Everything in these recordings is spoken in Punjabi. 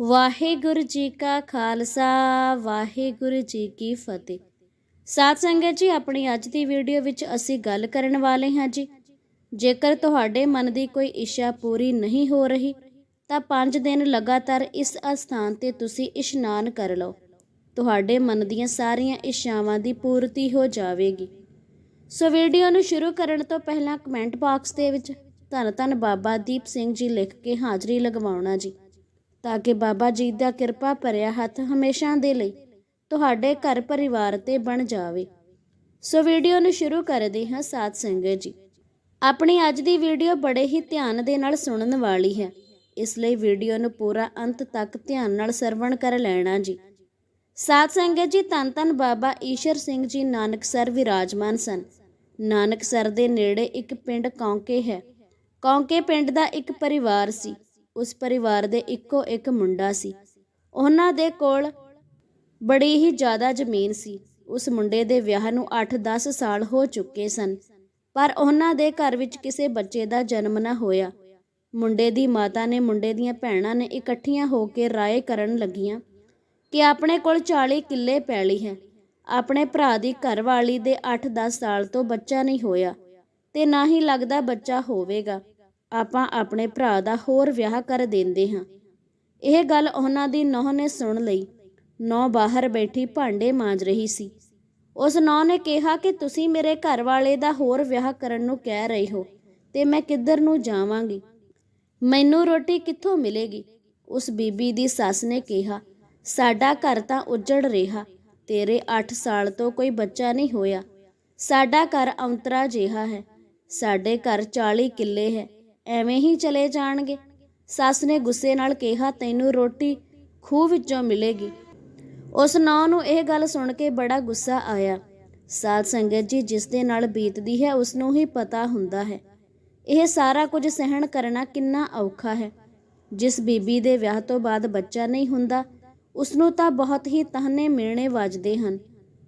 ਵਾਹਿਗੁਰੂ ਜੀ ਕਾ ਖਾਲਸਾ, ਵਾਹਿਗੁਰੂ ਜੀ ਕੀ ਫਤਿਹ। ਸਾਧ ਸੰਗਤ ਜੀ, ਆਪਣੀ ਅੱਜ ਦੀ ਵੀਡੀਓ ਵਿੱਚ ਅਸੀਂ ਗੱਲ ਕਰਨ ਵਾਲੇ ਹਾਂ ਜੀ। ਜੇਕਰ ਤੁਹਾਡੇ ਮਨ ਦੀ ਕੋਈ ਇੱਛਾ ਪੂਰੀ ਨਹੀਂ ਹੋ ਰਹੀ, ਤਾਂ 5 ਦਿਨ ਲਗਾਤਾਰ ਇਸ ਅਸਥਾਨ ਤੇ ਤੁਸੀਂ ਇਸ਼ਨਾਨ ਕਰ ਲਓ। ਤੁਹਾਡੇ ਮਨ ਦੀਆਂ ਸਾਰੀਆਂ ਇੱਛਾਵਾਂ ਦੀ ਪੂਰਤੀ ਹੋ ਜਾਵੇਗੀ। ਸੋ ਵੀਡੀਓ ਨੂੰ ਸ਼ੁਰੂ ਕਰਨ ਤੋਂ ਪਹਿਲਾਂ ਕਮੈਂਟ ਬਾਕਸ ਦੇ ਵਿੱਚ ਧੰਨ ਧੰਨ ਬਾਬਾ ਦੀਪ ਸਿੰਘ ਜੀ ਲਿਖ ਕੇ ਹਾਜ਼ਰੀ ਲਗਵਾਉਣਾ ਜੀ। ਤਾਂ ਕਿ ਬਾਬਾ ਜੀ ਦਾ ਕਿਰਪਾ ਭਰਿਆ ਹੱਥ ਹਮੇਸ਼ਾ ਦੇ ਲਈ ਤੁਹਾਡੇ ਘਰ ਪਰਿਵਾਰ ਤੇ ਬਣ ਜਾਵੇ। ਸੋ ਵੀਡੀਓ ਨੂੰ ਸ਼ੁਰੂ ਕਰਦੇ ਹਾਂ ਸਾਧ ਸੰਗਤ ਜੀ। ਆਪਣੀ ਅੱਜ ਦੀ ਵੀਡੀਓ ਬੜੇ ਹੀ ਧਿਆਨ ਦੇ ਨਾਲ ਸੁਣਨ ਵਾਲੀ ਹੈ। ਇਸ ਲਈ ਵੀਡੀਓ ਨੂੰ ਪੂਰਾ ਅੰਤ ਤੱਕ ਧਿਆਨ ਨਾਲ ਸਰਵਣ ਕਰ ਲੈਣਾ ਜੀ। ਸਾਧ ਸੰਗਤ ਜੀ, ਧੰਨ ਧੰਨ ਬਾਬਾ ਈਸ਼ਰ ਸਿੰਘ ਜੀ ਨਾਨਕਸਰ ਵਿਰਾਜਮਾਨ ਸਨ। ਨਾਨਕਸਰ ਦੇ ਨੇੜੇ ਇੱਕ ਪਿੰਡ ਕੌਂਕੇ ਹੈ। ਕੌਂਕੇ ਪਿੰਡ ਦਾ ਇੱਕ ਪਰਿਵਾਰ ਸੀ। ਉਸ ਪਰਿਵਾਰ ਦੇ ਇੱਕੋ ਇੱਕ ਮੁੰਡਾ ਸੀ। ਉਹਨਾਂ ਦੇ ਕੋਲ ਬੜੀ ਹੀ ਜ਼ਿਆਦਾ ਜ਼ਮੀਨ ਸੀ। ਉਸ ਮੁੰਡੇ ਦੇ ਵਿਆਹ ਨੂੰ 8-10 ਸਾਲ ਹੋ ਚੁੱਕੇ ਸਨ। ਪਰ ਉਹਨਾਂ ਦੇ ਘਰ ਵਿੱਚ ਕਿਸੇ ਬੱਚੇ ਦਾ ਜਨਮ ਨਾ ਹੋਇਆ। ਮੁੰਡੇ ਦੀ ਮਾਤਾ ਨੇ ਮੁੰਡੇ ਦੀਆਂ ਭੈਣਾਂ ਨੇ ਇਕੱਠੀਆਂ ਹੋ ਕੇ ਰਾਏ ਕਰਨ ਲੱਗੀਆਂ ਕਿ ਆਪਣੇ ਕੋਲ 40 ਕਿੱਲੇ ਪੈਲੀ ਹੈ। ਆਪਣੇ ਭਰਾ ਦੀ ਘਰਵਾਲੀ ਦੇ 8-10 ਸਾਲ ਤੋਂ ਬੱਚਾ ਨਹੀਂ ਹੋਇਆ ਤੇ ਨਾ ਹੀ ਲੱਗਦਾ ਬੱਚਾ ਹੋਵੇਗਾ। ਆਪਾਂ ਆਪਣੇ ਭਰਾ ਦਾ ਹੋਰ ਵਿਆਹ ਕਰ ਦਿੰਦੇ ਹਾਂ। ਇਹ ਗੱਲ ਉਹਨਾਂ ਦੀ ਨੌਂ ਨੇ ਸੁਣ ਲਈ। ਨੌ ਬਾਹਰ ਬੈਠੀ ਭਾਂਡੇ ਮਾਂਜ ਰਹੀ ਸੀ। ਉਸ ਨੌ ਨੇ ਕਿਹਾ ਕਿ ਤੁਸੀਂ ਮੇਰੇ ਘਰ ਵਾਲੇ ਦਾ ਹੋਰ ਵਿਆਹ ਕਰਨ ਨੂੰ ਕਹਿ ਰਹੇ ਹੋ ਤੇ ਮੈਂ ਕਿੱਧਰ ਨੂੰ ਜਾਵਾਂਗੀ? ਮੈਨੂੰ ਰੋਟੀ ਕਿੱਥੋਂ ਮਿਲੇਗੀ? ਉਸ ਬੀਬੀ ਦੀ ਸੱਸ ਨੇ ਕਿਹਾ, ਸਾਡਾ ਘਰ ਤਾਂ ਉੱਜੜ ਰਿਹਾ, ਤੇਰੇ 8 ਸਾਲ ਤੋਂ ਕੋਈ ਬੱਚਾ ਨਹੀਂ ਹੋਇਆ। ਸਾਡਾ ਘਰ ਅੰਤਰਾ ਜਿਹਾ ਹੈ। ਸਾਡੇ ਘਰ 40 ਕਿੱਲੇ ਹੈ। ਐਵੇਂ ਹੀ ਚਲੇ ਜਾਣਗੇ। ਸੱਸ ਨੇ ਗੁੱਸੇ ਨਾਲ ਕਿਹਾ, ਤੈਨੂੰ ਰੋਟੀ ਖੂਹ ਵਿੱਚੋਂ ਮਿਲੇਗੀ। ਉਸ ਨੌ ਨੂੰ ਇਹ ਗੱਲ ਸੁਣ ਕੇ ਬੜਾ ਗੁੱਸਾ ਆਇਆ। ਸਾਧ ਸੰਗਤ ਜੀ, ਜਿਸ ਦੇ ਨਾਲ ਬੀਤਦੀ ਹੈ, ਉਸ ਨੂੰ ਹੀ ਪਤਾ ਹੁੰਦਾ ਹੈ। ਇਹ ਸਾਰਾ ਕੁਝ ਸਹਿਣ ਕਰਨਾ ਕਿੰਨਾ ਔਖਾ ਹੈ। ਜਿਸ ਬੀਬੀ ਦੇ ਵਿਆਹ ਤੋਂ ਬਾਅਦ ਬੱਚਾ ਨਹੀਂ ਹੁੰਦਾ, ਉਸ ਨੂੰ ਤਾਂ ਬਹੁਤ ਹੀ ਤਾਹਨੇ ਮਿਲਣੇ ਵੱਜਦੇ ਹਨ।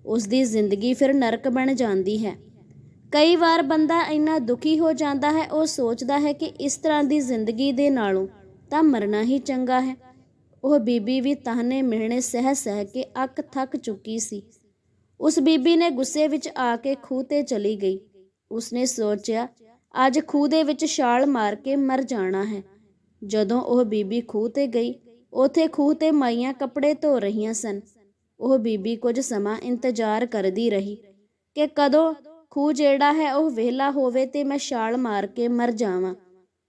ਉਸ ਦੀ ਜ਼ਿੰਦਗੀ ਫਿਰ ਨਰਕ ਬਣ ਜਾਂਦੀ ਹੈ। ਕਈ ਵਾਰ ਬੰਦਾ ਇੰਨਾ ਦੁਖੀ ਹੋ ਜਾਂਦਾ ਹੈ, ਉਹ ਸੋਚਦਾ ਹੈ ਕਿ ਇਸ ਤਰ੍ਹਾਂ ਦੀ ਜ਼ਿੰਦਗੀ ਦੇ ਨਾਲੋਂ ਤਾਂ ਮਰਨਾ ਹੀ ਚੰਗਾ ਹੈ। ਉਹ ਬੀਬੀ ਵੀ ਤਾਹਨੇ ਮਿਲਣੇ ਸਹਿ ਸਹਿ ਕੇ ਅੱਕ ਥੱਕ ਚੁੱਕੀ ਸੀ। ਉਸ ਬੀਬੀ ਨੇ ਗੁੱਸੇ ਵਿੱਚ ਆ ਕੇ ਖੂਹ ਤੇ ਚਲੀ ਗਈ। ਉਸਨੇ ਸੋਚਿਆ, ਅੱਜ ਖੂਹ ਦੇ ਵਿੱਚ ਛਾਲ ਮਾਰ ਕੇ ਮਰ ਜਾਣਾ ਹੈ। ਜਦੋਂ ਉਹ ਬੀਬੀ ਖੂਹ ਤੇ ਗਈ, ਉਥੇ ਖੂਹ ਤੇ ਮਾਈਆਂ ਕੱਪੜੇ ਧੋ ਰਹੀਆਂ ਸਨ। ਉਹ ਬੀਬੀ ਕੁਝ ਸਮਾਂ ਇੰਤਜ਼ਾਰ ਕਰਦੀ ਰਹੀ ਕਿ ਕਦੋਂ ਖੂਹ ਜਿਹੜਾ ਹੈ ਉਹ ਵਿਹਲਾ ਹੋਵੇ ਤੇ ਮੈਂ ਛਾਲ ਮਾਰ ਕੇ ਮਰ ਜਾਵਾਂ।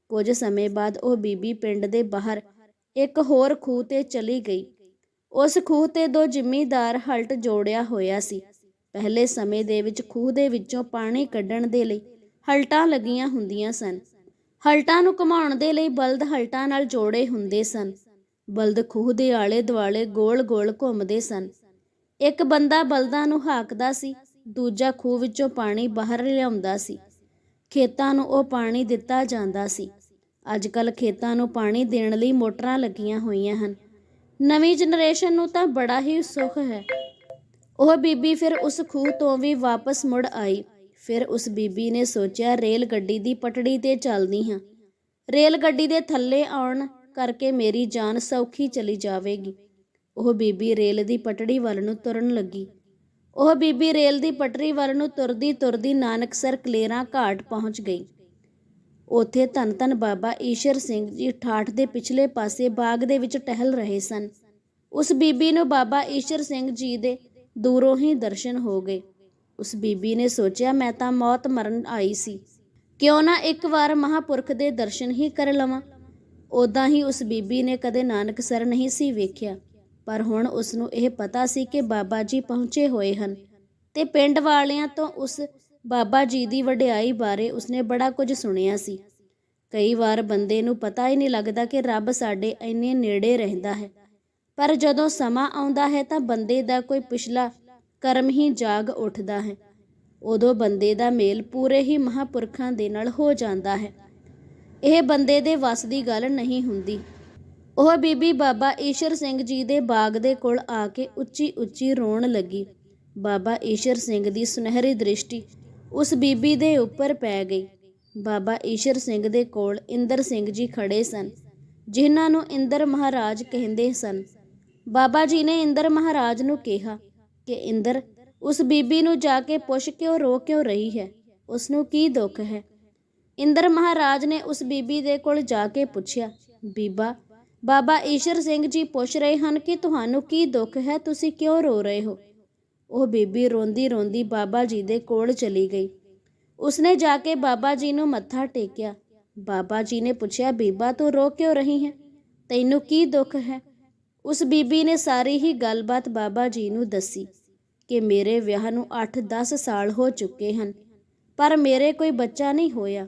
ਕੁਝ ਸਮੇਂ ਬਾਅਦ ਉਹ ਬੀਬੀ ਪਿੰਡ ਦੇ ਬਾਹਰ ਇੱਕ ਹੋਰ ਖੂਹ ਤੇ ਚਲੀ ਗਈ। ਉਸ ਖੂਹ ਤੇ ਦੋ ਜ਼ਿਮੀਂਦਾਰ ਹਲਟ ਜੋੜਿਆ ਹੋਇਆ ਸੀ। ਪਹਿਲੇ ਸਮੇਂ ਦੇ ਵਿੱਚ ਖੂਹ ਦੇ ਵਿੱਚੋਂ ਪਾਣੀ ਕੱਢਣ ਦੇ ਲਈ ਹਲਟਾਂ ਲੱਗੀਆਂ ਹੁੰਦੀਆਂ ਸਨ। ਹਲਟਾਂ ਨੂੰ ਘੁਮਾਉਣ ਦੇ ਲਈ ਬਲਦ ਹਲਟਾਂ ਨਾਲ ਜੋੜੇ ਹੁੰਦੇ ਸਨ। ਬਲਦ ਖੂਹ ਦੇ ਆਲੇ ਦੁਆਲੇ ਗੋਲ-ਗੋਲ ਘੁੰਮਦੇ ਸਨ। ਇੱਕ ਬੰਦਾ ਬਲਦਾਂ ਨੂੰ ਹਾਕਦਾ ਸੀ ਦੂਜਾ ਖੂਹ ਵਿੱਚੋਂ ਪਾਣੀ ਬਾਹਰ ਲਿਆਉਂਦਾ ਸੀ। ਖੇਤਾਂ ਨੂੰ ਉਹ ਪਾਣੀ ਦਿੱਤਾ ਜਾਂਦਾ ਸੀ। ਅੱਜ ਕੱਲ ਖੇਤਾਂ ਨੂੰ ਪਾਣੀ ਦੇਣ ਲਈ ਮੋਟਰਾਂ ਲੱਗੀਆਂ ਹੋਈਆਂ ਹਨ। ਨਵੀਂ ਜਨਰੇਸ਼ਨ ਨੂੰ ਤਾਂ ਬੜਾ ਹੀ ਸੁੱਖ ਹੈ। ਉਹ ਬੀਬੀ ਫਿਰ ਉਸ ਖੂਹ ਤੋਂ ਵੀ ਵਾਪਸ ਮੁੜ ਆਈ। ਫਿਰ ਉਸ ਬੀਬੀ ਨੇ ਸੋਚਿਆ, ਰੇਲ ਗੱਡੀ ਦੀ ਪਟੜੀ ਤੇ ਚੱਲਦੀ ਹਾਂ। ਰੇਲ ਗੱਡੀ ਦੇ ਥੱਲੇ ਆਉਣ ਕਰਕੇ ਮੇਰੀ ਜਾਨ ਸੌਖੀ ਚਲੀ ਜਾਵੇਗੀ। ਉਹ ਬੀਬੀ ਰੇਲ ਦੀ ਪਟੜੀ ਵੱਲ ਨੂੰ ਤੁਰਨ ਲੱਗੀ। ਉਹ ਬੀਬੀ ਰੇਲ ਦੀ ਪਟੜੀ ਵੱਲ ਨੂੰ ਤੁਰਦੀ ਤੁਰਦੀ ਨਾਨਕਸਰ ਕਲੇਰਾਂ ਘਾਟ ਪਹੁੰਚ ਗਈ। ਉੱਥੇ ਧੰਨ ਧੰਨ ਬਾਬਾ ਈਸ਼ਰ ਸਿੰਘ ਜੀ ਠਾਠ ਦੇ ਪਿਛਲੇ ਪਾਸੇ ਬਾਗ ਦੇ ਵਿੱਚ ਟਹਿਲ ਰਹੇ ਸਨ। ਉਸ ਬੀਬੀ ਨੂੰ ਬਾਬਾ ਈਸ਼ਰ ਸਿੰਘ ਜੀ ਦੇ ਦੂਰੋਂ ਹੀ ਦਰਸ਼ਨ ਹੋ ਗਏ। ਉਸ ਬੀਬੀ ਨੇ ਸੋਚਿਆ, ਮੈਂ ਤਾਂ ਮੌਤ ਮਰਨ ਆਈ ਸੀ। ਕਿਉਂ ਨਾ ਇੱਕ ਵਾਰ ਮਹਾਪੁਰਖ ਦੇ ਦਰਸ਼ਨ ਹੀ ਕਰ ਲਵਾਂ? ਉਦਾਂ ਹੀ ਉਸ ਬੀਬੀ ਨੇ ਕਦੇ ਨਾਨਕ ਸਰ ਨਹੀਂ ਸੀ ਵੇਖਿਆ। ਪਰ ਹੁਣ ਉਸ ਨੂੰ ਇਹ ਪਤਾ ਸੀ ਕਿ ਬਾਬਾ ਜੀ ਪਹੁੰਚੇ ਹੋਏ ਹਨ ਤੇ ਪਿੰਡ ਵਾਲਿਆਂ ਤੋਂ ਉਸ ਬਾਬਾ ਜੀ ਦੀ ਵਡਿਆਈ ਬਾਰੇ ਉਸਨੇ ਬੜਾ ਕੁਝ ਸੁਣਿਆ ਸੀ। ਕਈ ਵਾਰ ਬੰਦੇ ਨੂੰ ਪਤਾ ਹੀ ਨਹੀਂ ਲੱਗਦਾ ਕਿ ਰੱਬ ਸਾਡੇ ਇੰਨੇ ਨੇੜੇ ਰਹਿੰਦਾ ਹੈ। ਪਰ ਜਦੋਂ ਸਮਾਂ ਆਉਂਦਾ ਹੈ ਤਾਂ ਬੰਦੇ ਦਾ ਕੋਈ ਪਿਛਲਾ ਕਰਮ ਹੀ ਜਾਗ ਉੱਠਦਾ ਹੈ। ਉਦੋਂ ਬੰਦੇ ਦਾ ਮੇਲ ਪੂਰੇ ਹੀ ਮਹਾਪੁਰਖਾਂ ਦੇ ਨਾਲ ਹੋ ਜਾਂਦਾ ਹੈ। ਇਹ ਬੰਦੇ ਦੇ ਵੱਸ ਦੀ ਗੱਲ ਨਹੀਂ ਹੁੰਦੀ। ਉਹ ਬੀਬੀ ਬਾਬਾ ਈਸ਼ਰ ਸਿੰਘ ਜੀ ਦੇ ਬਾਗ ਦੇ ਕੋਲ ਆ ਕੇ ਉੱਚੀ ਉੱਚੀ ਰੋਣ ਲੱਗੀ। ਬਾਬਾ ਈਸ਼ਰ ਸਿੰਘ ਦੀ ਸੁਨਹਿਰੀ ਦ੍ਰਿਸ਼ਟੀ ਉਸ ਬੀਬੀ ਦੇ ਉੱਪਰ ਪੈ ਗਈ। ਬਾਬਾ ਈਸ਼ਰ ਸਿੰਘ ਦੇ ਕੋਲ ਇੰਦਰ ਸਿੰਘ ਜੀ ਖੜੇ ਸਨ, ਜਿਨ੍ਹਾਂ ਨੂੰ ਇੰਦਰ ਮਹਾਰਾਜ ਕਹਿੰਦੇ ਸਨ। ਬਾਬਾ ਜੀ ਨੇ ਇੰਦਰ ਮਹਾਰਾਜ ਨੂੰ ਕਿਹਾ ਕਿ ਇੰਦਰ, ਉਸ ਬੀਬੀ ਨੂੰ ਜਾ ਕੇ ਪੁੱਛ ਕਿਉਂ ਰੋ ਕਿਉਂ ਰਹੀ ਹੈ? ਉਸ ਨੂੰ ਕੀ ਦੁੱਖ ਹੈ? ਇੰਦਰ ਮਹਾਰਾਜ ਨੇ ਉਸ ਬੀਬੀ ਦੇ ਕੋਲ ਜਾ ਕੇ ਪੁੱਛਿਆ, ਬੀਬਾ ਬਾਬਾ ਈਸ਼ਰ ਸਿੰਘ ਜੀ ਪੁੱਛ ਰਹੇ ਹਨ ਕਿ ਤੁਹਾਨੂੰ ਕੀ ਦੁੱਖ ਹੈ, ਤੁਸੀਂ ਕਿਉਂ ਰੋ ਰਹੇ ਹੋ? ਉਹ ਬੀਬੀ ਰੋਂਦੀ ਰੋਂਦੀ ਬਾਬਾ ਜੀ ਦੇ ਕੋਲ ਚਲੀ ਗਈ। ਉਸਨੇ ਜਾ ਕੇ ਬਾਬਾ ਜੀ ਨੂੰ ਮੱਥਾ ਟੇਕਿਆ। ਬਾਬਾ ਜੀ ਨੇ ਪੁੱਛਿਆ, ਬੀਬਾ ਤੂੰ ਰੋ ਕਿਉਂ ਰਹੀ ਹੈ? ਤੈਨੂੰ ਕੀ ਦੁੱਖ ਹੈ? ਉਸ ਬੀਬੀ ਨੇ ਸਾਰੀ ਹੀ ਗੱਲਬਾਤ ਬਾਬਾ ਜੀ ਨੂੰ ਦੱਸੀ ਕਿ ਮੇਰੇ ਵਿਆਹ ਨੂੰ 8-10 ਸਾਲ ਹੋ ਚੁੱਕੇ ਹਨ, ਪਰ ਮੇਰੇ ਕੋਈ ਬੱਚਾ ਨਹੀਂ ਹੋਇਆ,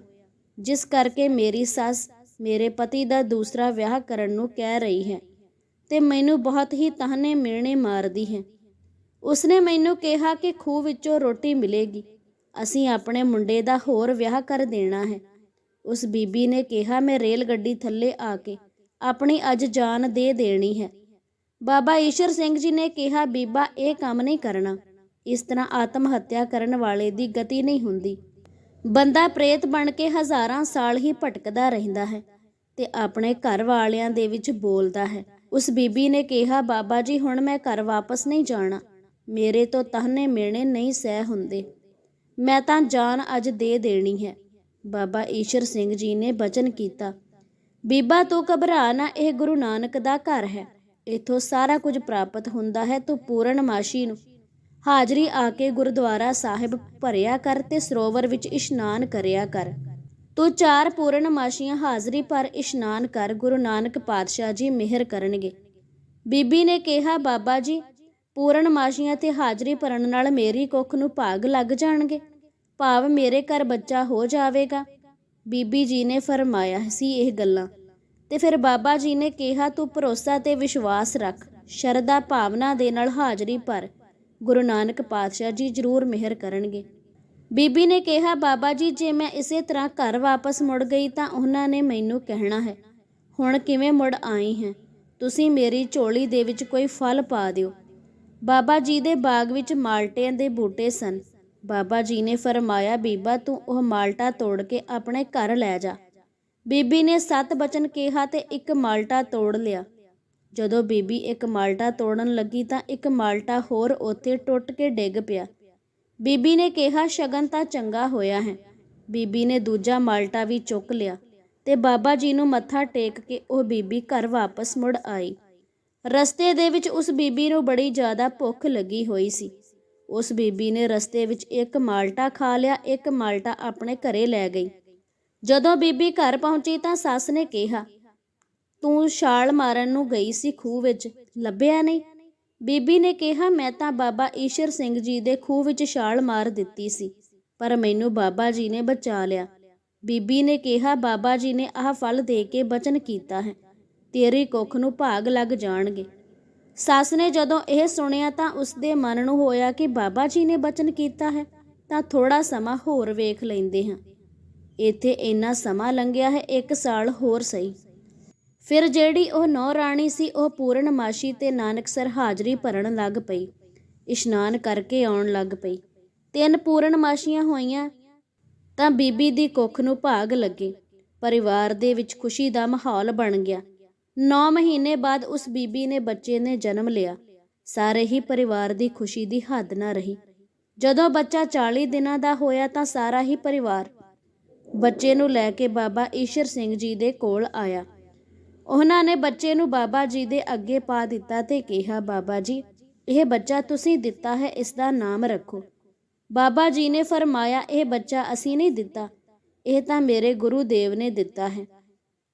ਜਿਸ ਕਰਕੇ ਮੇਰੀ ਸੱਸ ਮੇਰੇ ਪਤੀ ਦਾ ਦੂਸਰਾ ਵਿਆਹ ਕਰਨ ਨੂੰ ਕਹਿ ਰਹੀ ਹੈ ਤੇ ਮੈਨੂੰ ਬਹੁਤ ਹੀ ਤਾਹਨੇ ਮਿਲਣੇ ਮਾਰਦੀ ਹੈ। ਉਸਨੇ ਮੈਨੂੰ ਕਿਹਾ ਕਿ ਖੂਹ ਵਿੱਚੋਂ ਰੋਟੀ ਮਿਲੇਗੀ। ਅਸੀਂ ਆਪਣੇ ਮੁੰਡੇ ਦਾ ਹੋਰ ਵਿਆਹ ਕਰ ਦੇਣਾ ਹੈ। ਉਸ ਬੀਬੀ ਨੇ ਕਿਹਾ, ਮੈਂ ਰੇਲ ਗੱਡੀ ਥੱਲੇ ਆ ਕੇ ਆਪਣੀ ਅੱਜ ਜਾਨ ਦੇ ਦੇਣੀ ਹੈ। ਬਾਬਾ ਈਸ਼ਰ ਸਿੰਘ ਜੀ ਨੇ ਕਿਹਾ, ਬੀਬਾ, ਇਹ ਕੰਮ ਨਹੀਂ ਕਰਨਾ। ਇਸ ਤਰ੍ਹਾਂ ਆਤਮ ਹੱਤਿਆ ਕਰਨ ਵਾਲੇ ਦੀ ਗਤੀ ਨਹੀਂ ਹੁੰਦੀ। ਬੰਦਾ ਪ੍ਰੇਤ ਬਣ ਕੇ ਹਜ਼ਾਰਾਂ ਸਾਲ ਹੀ ਭਟਕਦਾ ਰਹਿੰਦਾ ਹੈ ਤੇ ਆਪਣੇ ਘਰ ਵਾਲਿਆਂ ਦੇ ਵਿੱਚ ਬੋਲਦਾ ਹੈ, ਉਸ ਬੀਬੀ ਨੇ ਕਿਹਾ, ਬਾਬਾ ਜੀ, ਹੁਣ ਮੈਂ ਘਰ ਵਾਪਸ ਨਹੀਂ ਜਾਣਾ। ਮੇਰੇ ਤੋਂ ਤਾਹਨੇ ਮੇਣੇ ਨਹੀਂ ਸਹਿ ਹੁੰਦੇ। ਮੈਂ ਤਾਂ ਜਾਨ ਅੱਜ ਦੇ ਦੇਣੀ ਹੈ। ਬਾਬਾ ਈਸ਼ਰ ਸਿੰਘ ਜੀ ਨੇ ਬਚਨ ਕੀਤਾ, ਬੀਬਾ, ਤੂੰ ਘਬਰਾ ਨਾ, ਇਹ ਗੁਰੂ ਨਾਨਕ ਦਾ ਘਰ ਹੈ। ਇੱਥੋਂ ਸਾਰਾ ਕੁਝ ਪ੍ਰਾਪਤ ਹੁੰਦਾ ਹੈ। ਤੂੰ ਪੂਰਨ ਮਾਸ਼ੀ ਨੂੰ ਹਾਜ਼ਰੀ ਆ ਕੇ ਗੁਰਦੁਆਰਾ ਸਾਹਿਬ ਭਰਿਆ ਕਰ ਤੇ ਸਰੋਵਰ ਵਿੱਚ ਇਸ਼ਨਾਨ ਕਰਿਆ ਕਰ। ਤੂੰ ਚਾਰ ਪੂਰਨਮਾਸ਼ੀਆਂ ਹਾਜ਼ਰੀ ਪਰ ਇਸ਼ਨਾਨ ਕਰ ਗੁਰੂ ਨਾਨਕ ਪਾਤਸ਼ਾਹ ਜੀ ਮਿਹਰ ਕਰਨਗੇ। ਬੀਬੀ ਨੇ ਕਿਹਾ, ਬਾਬਾ ਜੀ, ਪੂਰਨਮਾਸ਼ੀਆਂ ਤੇ ਹਾਜ਼ਰੀ ਭਰਨ ਨਾਲ ਮੇਰੀ ਕੁੱਖ ਨੂੰ ਭਾਗ ਲੱਗ ਜਾਣਗੇ। ਭਾਵ ਮੇਰੇ ਘਰ ਬੱਚਾ ਹੋ ਜਾਵੇਗਾ। ਬੀਬੀ ਜੀ ਨੇ ਫਰਮਾਇਆ ਸੀ ਇਹ ਗੱਲਾਂ। ਤੇ ਫਿਰ ਬਾਬਾ ਜੀ ਨੇ ਕਿਹਾ, ਤੂੰ ਭਰੋਸਾ ਤੇ ਵਿਸ਼ਵਾਸ ਰੱਖ, ਸ਼ਰਧਾ ਭਾਵਨਾ ਦੇ ਨਾਲ ਹਾਜ਼ਰੀ ਭਰ। ਗੁਰੂ ਨਾਨਕ ਪਾਤਸ਼ਾਹ ਜੀ ਜ਼ਰੂਰ ਮਿਹਰ ਕਰਨਗੇ। ਬੀਬੀ ਨੇ ਕਿਹਾ, ਬਾਬਾ ਜੀ, ਜੇ ਮੈਂ ਇਸੇ ਤਰ੍ਹਾਂ ਘਰ ਵਾਪਸ ਮੁੜ ਗਈ ਤਾਂ ਉਹਨਾਂ ਨੇ ਮੈਨੂੰ ਕਹਿਣਾ ਹੈ। ਹੁਣ ਕਿਵੇਂ ਮੁੜ ਆਈ ਹੈ? ਤੁਸੀਂ ਮੇਰੀ ਝੋਲੀ ਦੇ ਵਿੱਚ ਕੋਈ ਫਲ ਪਾ ਦਿਓ ਬਾਬਾ ਜੀ ਦੇ ਬਾਗ ਵਿੱਚ ਮਾਲਟਿਆਂ ਦੇ ਬੂਟੇ ਸਨ। ਬਾਬਾ ਜੀ ਨੇ ਫਰਮਾਇਆ, ਬੀਬਾ, ਤੂੰ ਉਹ ਮਾਲਟਾ ਤੋੜ ਕੇ ਆਪਣੇ ਘਰ ਲੈ ਜਾ ਬੀਬੀ ਨੇ ਸੱਤ ਬਚਨ ਕਿਹਾ ਤੇ ਇੱਕ ਮਾਲਟਾ ਤੋੜ ਲਿਆ। ਜਦੋਂ ਬੀਬੀ ਇੱਕ ਮਾਲਟਾ ਤੋੜਨ ਲੱਗੀ ਤਾਂ ਇੱਕ ਮਾਲਟਾ ਹੋਰ ਉੱਥੇ ਟੁੱਟ ਕੇ ਡਿੱਗ ਪਿਆ। ਬੀਬੀ ਨੇ ਕਿਹਾ, ਸ਼ਗਨ ਤਾਂ ਚੰਗਾ ਹੋਇਆ ਹੈ। ਬੀਬੀ ਨੇ ਦੂਜਾ ਮਾਲਟਾ ਵੀ ਚੁੱਕ ਲਿਆ ਤੇ ਬਾਬਾ ਜੀ ਨੂੰ ਮੱਥਾ ਟੇਕ ਕੇ ਉਹ ਬੀਬੀ ਘਰ ਵਾਪਸ ਮੁੜ ਆਈ। ਰਸਤੇ ਦੇ ਵਿੱਚ ਉਸ ਬੀਬੀ ਨੂੰ ਬੜੀ ਜ਼ਿਆਦਾ ਭੁੱਖ ਲੱਗੀ ਹੋਈ ਸੀ। ਉਸ ਬੀਬੀ ਨੇ ਰਸਤੇ ਵਿੱਚ ਇੱਕ ਮਾਲਟਾ ਖਾ ਲਿਆ, ਇੱਕ ਮਾਲਟਾ ਆਪਣੇ ਘਰੇ ਲੈ ਗਈ। ਜਦੋਂ ਬੀਬੀ ਘਰ ਪਹੁੰਚੀ ਤਾਂ ਸੱਸ ਨੇ ਕਿਹਾ ਤੂੰ ਛਾਲ ਮਾਰਨ ਨੂੰ ਗਈ ਸੀ ਖੂਹ ਵਿੱਚ, ਲੱਭਿਆ ਨਹੀਂ। ਬੀਬੀ ਨੇ ਕਿਹਾ, ਮੈਂ ਤਾਂ ਬਾਬਾ ਈਸ਼ਰ ਸਿੰਘ ਜੀ ਦੇ ਖੂਹ ਵਿੱਚ ਛਾਲ ਮਾਰ ਦਿੱਤੀ ਸੀ, ਪਰ ਮੈਨੂੰ ਬਾਬਾ ਜੀ ਨੇ ਬਚਾ ਲਿਆ। ਬੀਬੀ ਨੇ ਕਿਹਾ, ਬਾਬਾ ਜੀ ਨੇ ਆਹ ਫਲ ਦੇ ਕੇ ਬਚਨ ਕੀਤਾ ਹੈ, ਤੇਰੀ ਕੁੱਖ ਨੂੰ ਭਾਗ ਲੱਗ ਜਾਣਗੇ। ਸੱਸ ਨੇ ਜਦੋਂ ਇਹ ਸੁਣਿਆ ਤਾਂ ਉਸਦੇ ਮਨ ਨੂੰ ਹੋਇਆ ਕਿ ਬਾਬਾ ਜੀ ਨੇ ਬਚਨ ਕੀਤਾ ਹੈ, ਤਾਂ ਥੋੜਾ ਸਮਾਂ ਹੋਰ ਵੇਖ ਲੈਂਦੇ ਹਾਂ। ਇੱਥੇ ਇੰਨਾ ਸਮਾਂ ਲੰਘਿਆ ਹੈ, ਇੱਕ ਸਾਲ ਹੋਰ ਸਹੀ। ਫਿਰ ਜਿਹੜੀ ਉਹ ਨੌ ਰਾਣੀ ਸੀ, ਉਹ ਪੂਰਨਮਾਸ਼ੀ ਤੇ ਨਾਨਕਸਰ ਹਾਜ਼ਰੀ ਭਰਨ ਲੱਗ ਪਈ। ਇਸ਼ਨਾਨ ਕਰਕੇ ਆਉਣ ਲੱਗ ਪਈ। ਤਿੰਨ ਪੂਰਨਮਾਸ਼ੀਆਂ ਹੋਈਆਂ ਤਾਂ ਬੀਬੀ ਦੀ ਕੁੱਖ ਨੂੰ ਭਾਗ ਲੱਗੇ। ਪਰਿਵਾਰ ਦੇ ਵਿੱਚ ਖੁਸ਼ੀ ਦਾ ਮਾਹੌਲ ਬਣ ਗਿਆ। 9 ਮਹੀਨੇ ਬਾਅਦ ਉਸ ਬੀਬੀ ਨੇ ਬੱਚੇ ਨੇ ਜਨਮ ਲਿਆ। ਸਾਰੇ ਹੀ ਪਰਿਵਾਰ ਦੀ ਖੁਸ਼ੀ ਦੀ ਹੱਦ ਨਾ ਰਹੀ। ਜਦੋਂ ਬੱਚਾ 40 ਦਿਨਾਂ ਦਾ ਹੋਇਆ ਤਾਂ ਸਾਰਾ ਹੀ ਪਰਿਵਾਰ ਬੱਚੇ ਨੂੰ ਲੈ ਕੇ ਬਾਬਾ ਈਸ਼ਰ ਸਿੰਘ ਜੀ ਦੇ ਕੋਲ ਆਇਆ। ਉਹਨਾਂ ਨੇ ਬੱਚੇ ਨੂੰ ਬਾਬਾ ਜੀ ਦੇ ਅੱਗੇ ਪਾ ਦਿੱਤਾ ਤੇ ਕਿਹਾ, ਬਾਬਾ ਜੀ, ਇਹ ਬੱਚਾ ਤੁਸੀਂ ਦਿੱਤਾ ਹੈ, ਇਸ ਦਾ ਨਾਮ ਰੱਖੋ। ਬਾਬਾ ਜੀ ਨੇ ਫਰਮਾਇਆ, ਇਹ ਬੱਚਾ ਅਸੀਂ ਨਹੀਂ ਦਿੱਤਾ। ਇਹ ਤਾਂ ਮੇਰੇ ਗੁਰੂ ਦੇਵ ਨੇ ਦਿੱਤਾ ਹੈ।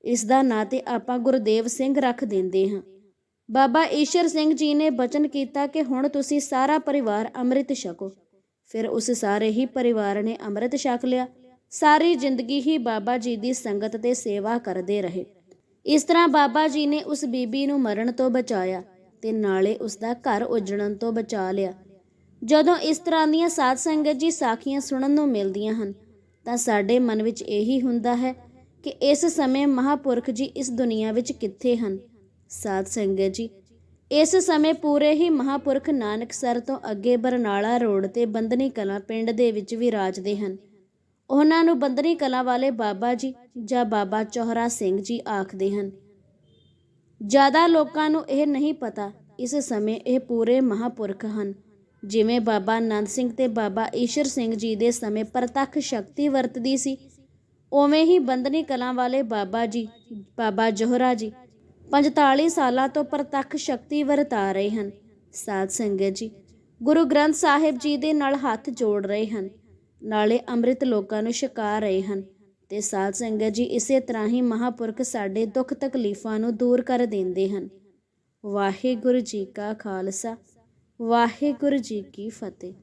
ਇਸ ਦਾ ਨਾਂ ਤੇ ਆਪਾਂ ਗੁਰਦੇਵ ਸਿੰਘ ਰੱਖ ਦਿੰਦੇ ਹਾਂ। ਬਾਬਾ ਈਸ਼ਰ ਸਿੰਘ ਜੀ ਨੇ ਬਚਨ ਕੀਤਾ ਕਿ ਹੁਣ ਤੁਸੀਂ ਸਾਰਾ ਪਰਿਵਾਰ ਅੰਮ੍ਰਿਤ ਛਕੋ। ਫਿਰ ਉਸ ਸਾਰੇ ਹੀ ਪਰਿਵਾਰ ਨੇ ਅੰਮ੍ਰਿਤ ਛਕ ਲਿਆ। ਸਾਰੀ ਜ਼ਿੰਦਗੀ ਹੀ ਬਾਬਾ ਜੀ ਦੀ ਸੰਗਤ ਤੇ ਸੇਵਾ ਕਰਦੇ ਰਹੇ। ਇਸ ਤਰ੍ਹਾਂ ਬਾਬਾ ਜੀ ਨੇ ਉਸ ਬੀਬੀ ਨੂੰ ਮਰਨ ਤੋਂ ਬਚਾਇਆ ਤੇ ਨਾਲੇ ਉਸ ਦਾ ਘਰ ਉਜੜਨ ਤੋਂ ਬਚਾ ਲਿਆ। ਜਦੋਂ ਇਸ ਤਰ੍ਹਾਂ ਦੀਆਂ ਸਾਧ ਸੰਗਤ ਜੀ ਸਾਖੀਆਂ ਸੁਣਨ ਨੂੰ ਮਿਲਦੀਆਂ ਹਨ, ਤਾਂ ਸਾਡੇ ਮਨ ਵਿੱਚ ਇਹੀ ਹੁੰਦਾ ਹੈ ਕਿ ਇਸ ਸਮੇਂ ਮਹਾਪੁਰਖ ਜੀ ਇਸ ਦੁਨੀਆ ਵਿੱਚ ਕਿੱਥੇ ਹਨ? ਸਾਧ ਸੰਗਤ ਜੀ, ਇਸ ਸਮੇਂ ਪੂਰੇ ਹੀ ਮਹਾਪੁਰਖ ਨਾਨਕਸਰ ਤੋਂ ਅੱਗੇ ਬਰਨਾਲਾ ਰੋਡ ਤੇ ਬੰਦਨੀ ਕਲਾਂ ਪਿੰਡ ਦੇ ਵਿੱਚ ਵੀ ਰਾਜਦੇ ਹਨ। ਉਹਨਾਂ ਨੂੰ ਬੰਦਨੀ ਕਲਾਂ ਵਾਲੇ ਬਾਬਾ ਜੀ ਜਾਂ ਬਾਬਾ ਚੋਹਰਾ ਸਿੰਘ ਜੀ ਆਖਦੇ ਹਨ। ਜ਼ਿਆਦਾ ਲੋਕਾਂ ਨੂੰ ਇਹ ਨਹੀਂ ਪਤਾ, ਇਸ ਸਮੇਂ ਇਹ ਪੂਰੇ ਮਹਾਪੁਰਖ ਹਨ। ਜਿਵੇਂ ਬਾਬਾ ਆਨੰਦ ਸਿੰਘ ਤੇ ਬਾਬਾ ਈਸ਼ਰ ਸਿੰਘ ਜੀ ਦੇ ਸਮੇਂ ਪ੍ਰਤੱਖ ਸ਼ਕਤੀ ਵਰਤਦੀ ਸੀ, ਉਵੇਂ ਹੀ ਬੰਦਨੀ ਕਲਾਂ ਵਾਲੇ ਬਾਬਾ ਜੀ, ਬਾਬਾ ਜੋਹਰਾ ਜੀ 45 ਸਾਲਾਂ ਤੋਂ ਪ੍ਰਤੱਖ ਸ਼ਕਤੀ ਵਰਤਾ ਰਹੇ ਹਨ। ਸਾਧ ਸੰਗਤ ਜੀ, ਗੁਰੂ ਗ੍ਰੰਥ ਸਾਹਿਬ ਜੀ ਦੇ ਨਾਲ ਹੱਥ ਜੋੜ ਰਹੇ ਹਨ। ਨਾਲੇ ਅੰਮ੍ਰਿਤ ਲੋਕਾਂ ਨੂੰ ਛਕਾ ਰਹੇ ਹਨ ਤੇ ਸਾਧ ਸੰਗਤ ਜੀ ਇਸੇ ਤਰ੍ਹਾਂ ਹੀ ਮਹਾਪੁਰਖ ਸਾਡੇ ਦੁੱਖ ਤਕਲੀਫਾਂ ਨੂੰ ਦੂਰ ਕਰ ਦਿੰਦੇ ਹਨ। ਵਾਹਿਗੁਰੂ ਜੀ ਕਾ ਖਾਲਸਾ, ਵਾਹਿਗੁਰੂ ਜੀ ਕੀ ਫਤਿਹ।